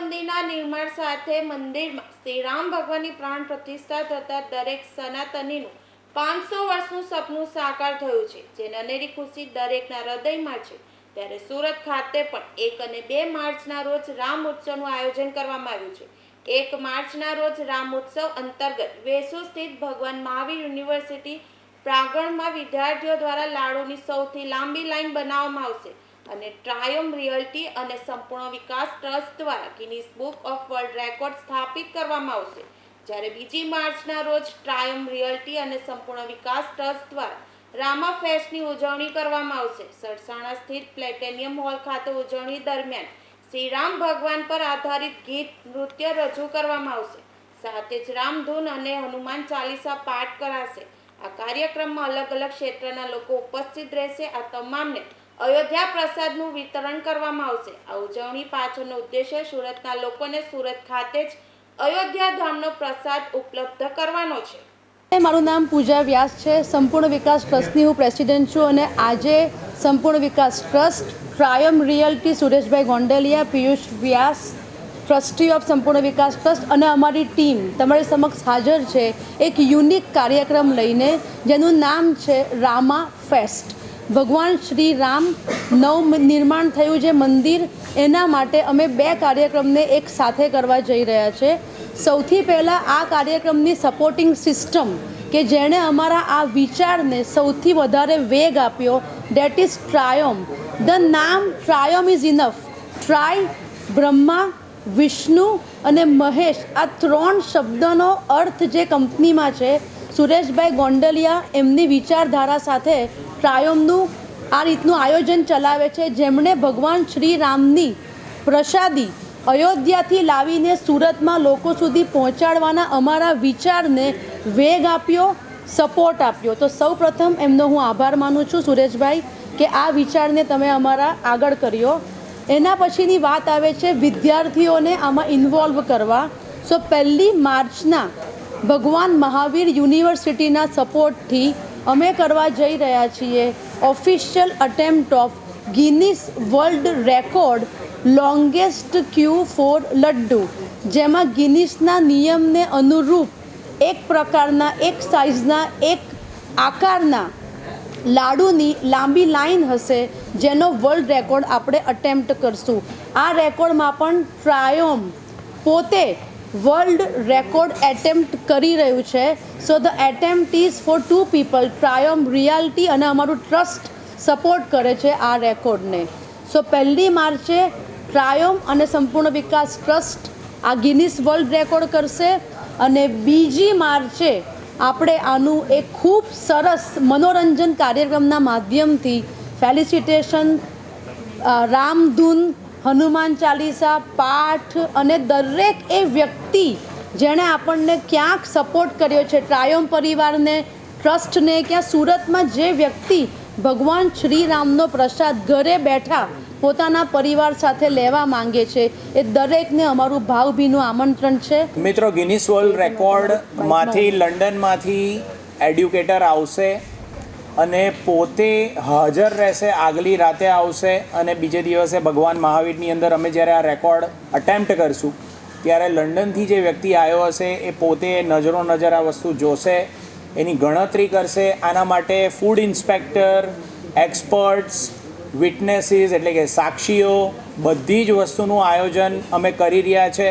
મંદિરના નિર્માણ સાથે મંદિરમાં શ્રી રામ ભગવાનની પ્રાણ પ્રતિષ્ઠા થતા દરેક સનાતનીનું પાંચસો વર્ષનું સપનું સાકાર થયું છે. જે નનેરી ખુશી દરેકના હૃદયમાં છે. ત્યારે સુરત ખાતે પણ એક અને બે માર્ચના રોજ રામ ઉત્સવનું આયોજન કરવામાં આવ્યું છે. એક માર્ચના રોજ રામ ઉત્સવ અંતર્ગત વેસુ સ્થિત ભગવાન મહાવીર યુનિવર્સિટી પ્રાંગણમાં વિદ્યાર્થીઓ દ્વારા લાડુની સૌથી લાંબી લાઈન બનાવવામાં આવશે. અને ટ્રાયમ રિયલ્ટી અને સંપૂર્ણ વિકાસ ટ્રસ્ટ દ્વારા Guinness book of world record સ્થાપિત કરવામાં આવશે. જ્યારે બીજી માર્ચના રોજ ટ્રાયમ રિયલ્ટી અને સંપૂર્ણ વિકાસ ટ્રસ્ટ દ્વારા રામા ફેસ્ટની ઉજવણી કરવામાં આવશે. સરસાણા સ્થિત પ્લેટેનિયમ હોલ ખાતે ઉજવણી દરમિયાન શ્રી રામ ભગવાન પર આધારિત ગીત નૃત્ય રજૂ કરવામાં આવશે. સાથે જ રામધૂન અને હનુમાન ચાલીસા પાઠ કરાશે. આ કાર્યક્રમમાં અલગ અલગ ક્ષેત્રના લોકો ઉપસ્થિત રહેશે. આ તમામને અયોધ્યા પ્રસાદનું વિતરણ કરવામાં આવશે. આ ઉજવણી પાછળનો ઉદ્દેશ્ય સુરતના લોકોને સુરત ખાતે જ અયોધ્યા ધામનો પ્રસાદ ઉપલબ્ધ કરવાનો છે. મારું નામ પૂજા વ્યાસ છે. સંપૂર્ણ વિકાસ ટ્રસ્ટની હું પ્રેસિડેન્ટ છું અને આજે Sampurna Vikas trust Triom realty Sureshbhai Gondaliya, Piyush Vyas, trustee of Sampurna Vikas trust અને અમારી ટીમ તમારી સમક્ષ હાજર છે એક યુનિક કાર્યક્રમ લઈને, જેનું નામ છે રામા ફેસ્ટ. ભગવાન શ્રી રામ નવ નિર્માણ થયું જે મંદિર, એના માટે અમે બે કાર્યક્રમને એક સાથે કરવા જઈ રહ્યા છે. સૌથી પહેલાં આ કાર્યક્રમની સપોર્ટિંગ સિસ્ટમ કે જેણે અમારા આ વિચારને સૌથી વધારે વેગ આપ્યો ડેટ ઇઝ ટ્રાયોમ ધ નામ Triom is enough tri Brahma Vishnu અને મહેશ આ ત્રણ શબ્દનો અર્થ જે કંપનીમાં છે, સુરેશભાઈ ગોંડલિયા એમની વિચારધારા સાથે ટ્રાયોમનું આ રીતનું આયોજન ચલાવે છે, જેમણે ભગવાન શ્રી રામની પ્રસાદી અયોધ્યાથી લાવીને સુરતમાં લોકો સુધી પહોંચાડવાના અમારા વિચારને વેગ આપ્યો, સપોર્ટ આપ્યો. તો સૌ એમનો હું આભાર માનું છું સુરેશભાઈ, કે આ વિચારને તમે અમારા આગળ કર્યો. એના પછીની વાત આવે છે વિદ્યાર્થીઓને આમાં ઇન્વોલ્વ કરવા. સો પહેલી માર્ચના ભગવાન મહાવીર યુનિવર્સિટીના સપોર્ટથી અમે કરવા જઈ રહ્યા છીએ. Official attempt of Guinness world record longest queue for laddu, જેમાં ગિનિસના નિયમને અનુરૂપ એક પ્રકારના, એક સાઇઝના એક આકારના લાડુની લાંબી લાઈન હશે, જેનો વર્લ્ડ રેકોર્ડ આપણે અટેમ્પ્ટ કરશું. આ રેકોર્ડમાં પણ ટ્રાયોમ પોતે વર્લ્ડ રેકોર્ડ એટેમ્પ્ટ કરી રહ્યું છે. So the attempt is for two people Triom reality અને અમારું ટ્રસ્ટ સપોર્ટ કરે છે આ રેકોર્ડને સો પહેલી માર્ચે ટ્રાયોમ અને સંપૂર્ણ વિકાસ ટ્રસ્ટ આ ગિનિસ વર્લ્ડ રેકોર્ડ કરશે અને બીજી માર્ચે આપણે આનું એક ખૂબ સરસ મનોરંજન કાર્યક્રમના માધ્યમથી ફેલિસિટેશન રામધૂન હનુમાન ચાલીસા પાઠ અને દરેક એ વ્યક્તિ જેણે આપણને ક્યાંક સપોર્ટ કર્યો છે, ટ્રાયોમ પરિવારને, ટ્રસ્ટને, ક્યાં સુરતમાં જે વ્યક્તિ ભગવાન શ્રીરામનો પ્રસાદ ઘરે બેઠા પોતાના પરિવાર સાથે લેવા માંગે છે, એ દરેકને અમારું ભાવભીનું આમંત્રણ છે. મિત્રો ગિનિસ વર્લ્ડ રેકોર્ડમાંથી લંડનમાંથી એડ્યુકેટર આવશે. અને પોતે હાજર રહેશે, આગલી રાતે આવશે અને બીજે દિવસે ભગવાન મહાવીરની અંદર અમે જ્યારે આ રેકોર્ડ અટેમ્પ્ટ કરશું, ત્યારે લંડનથી જે વ્યક્તિ આવ્યો હશે એ પોતે નજરો નજર આ વસ્તુ જોશે, એની ગણતરી કરશે, આના માટે ફૂડ ઇન્સ્પેક્ટર એક્સપર્ટ્સ વિટનેસીસ એટલે કે સાક્ષીઓ, બધી જ વસ્તુનું આયોજન અમે કરી રહ્યા છે.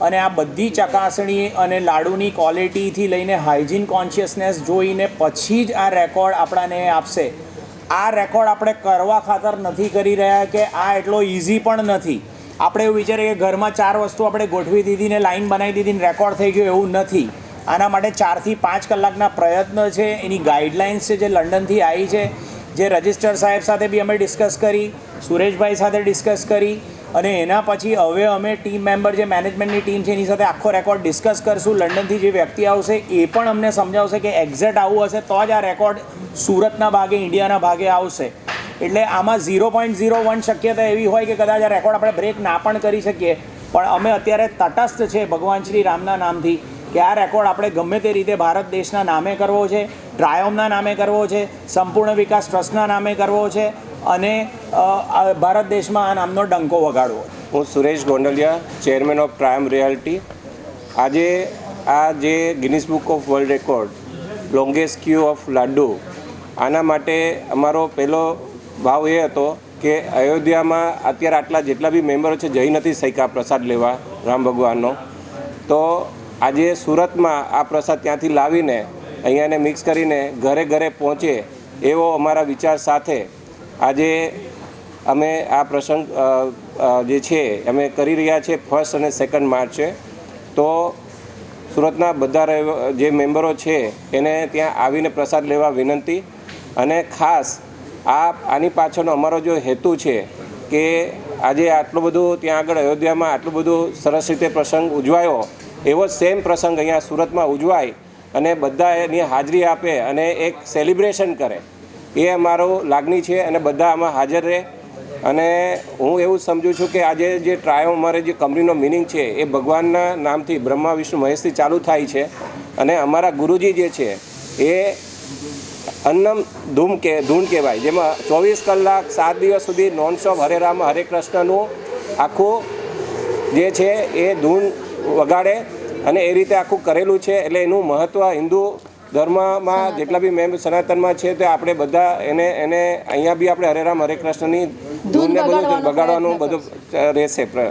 અને આ બધી ચકાસણી અને લાડુની ક્વોલિટીથી લઈને હાઇજીન કોન્શિયસનેસ જોઈને પછી જ આ રેકોર્ડ આપણાને આપશે. આ રેકોર્ડ આપણે કરવા ખાતર નથી કરી રહ્યા કે આ એટલો ઇઝી પણ નથી. આપણે એવું વિચારીએ કે ઘરમાં ચાર વસ્તુ આપણે ગોઠવી દીધી ને લાઈન બનાવી દીધી ને રેકોર્ડ થઈ ગયો એવું નથી. આના માટે ચારથી પાંચ કલાકના પ્રયત્ન છે. એની ગાઈડલાઇન્સ છે જે લંડનથી આવી છે. જે રજિસ્ટર સાહેબ સાથે બી અમે ડિસ્કસ કરી, સુરેશભાઈ સાથે ડિસ્કસ કરી અને એના પછી હવે અમે ટીમ મેમ્બર જે મેનેજમેન્ટની ટીમ છે, એની સાથે આખો રેકોર્ડ ડિસ્કસ કરશું. લંડનથી જે વ્યક્તિ આવશે એ પણ અમને સમજાવશે કે એક્ઝેક્ટ આવું હશે તો જ આ રેકોર્ડ સુરતના ભાગે, ઇન્ડિયાના ભાગે આવશે. એટલે આમાં ઝીરો પોઈન્ટ ઝીરો વન શક્યતા એવી હોય કે કદાચ આ રેકોર્ડ આપણે બ્રેક ના પણ કરી શકીએ. પણ અમે અત્યારે તટસ્થ છે ભગવાન શ્રી રામના નામથી કે આ રેકોર્ડ આપણે ગમે તે રીતે ભારત દેશના નામે કરવો છે ટ્રાયોમના નામે કરવો છે, સંપૂર્ણ વિકાસ ટ્રસ્ટના નામે કરવો છે અને ભારત દેશમાં આ નામનો ડંકો વગાડવો. હું Suresh Gondaliya, chairman of prime reality. આજે આ જે Guinness book of world record, longest queue of laddu આના માટે અમારો પહેલો ભાવ એ હતો કે અયોધ્યામાં અત્યારે આટલા જેટલા બી મેમ્બરો છે જઈ નથી શક્યા પ્રસાદ લેવા, રામ ભગવાનનો. તો આજે સુરતમાં આ પ્રસાદ ત્યાંથી લાવીને, અહીંયાને મિક્સ કરીને ઘરે ઘરે પહોંચે એવો અમારા વિચાર સાથે આજે અમે આ પ્રસંગ જે છે, અમે કરી રહ્યા છીએ ફર્સ્ટ અને સેકન્ડ માર્ચે તો સુરતના બધા જે મેમ્બરો છે, એને ત્યાં આવીને પ્રસાદ લેવા વિનંતી અને ખાસ આ, આની પાછળનો અમારો જો હેતુ છે કે આજે આટલું બધું ત્યાં આગળ અયોધ્યામાં આટલું બધું સરસ રીતે પ્રસંગ ઉજવાયો, એવો સેમ પ્રસંગ અહીંયા સુરતમાં ઉજવાય અને બધા એની હાજરી આપે અને એક સેલિબ્રેશન કરે. એ અમારો લાગણી છે અને બધા આમાં હાજર રહે. અને હું એવું સમજુ છું કે આજે જે ટ્રાયો અમારે જે કંપનીનો મિનિંગ છે, એ ભગવાનના નામથી બ્રહ્મા, વિષ્ણુ, મહેશથી ચાલુ થાય છે. અને અમારા ગુરુજી જે છે, એ અન્નમ ધૂમ કે, ધૂન કહેવાય, જેમાં ચોવીસ કલાક, સાત દિવસ સુધી નોનસ્ટોપ હરે રામ, હરે કૃષ્ણનું આખું જે છે, એ ધૂન વગાડે. અને એ રીતે આખું કરેલું છે, એટલે એનું મહત્ત્વ હિન્દુ ધર્મમાં જેટલા બી મેમ્બર સનાતનમાં છે તે આપણે બધા એને એને અહીંયા બી આપણે હરે રામ હરે કૃષ્ણની ધૂનને બધું વગાડવાનો બધું રહેશે પ્ર-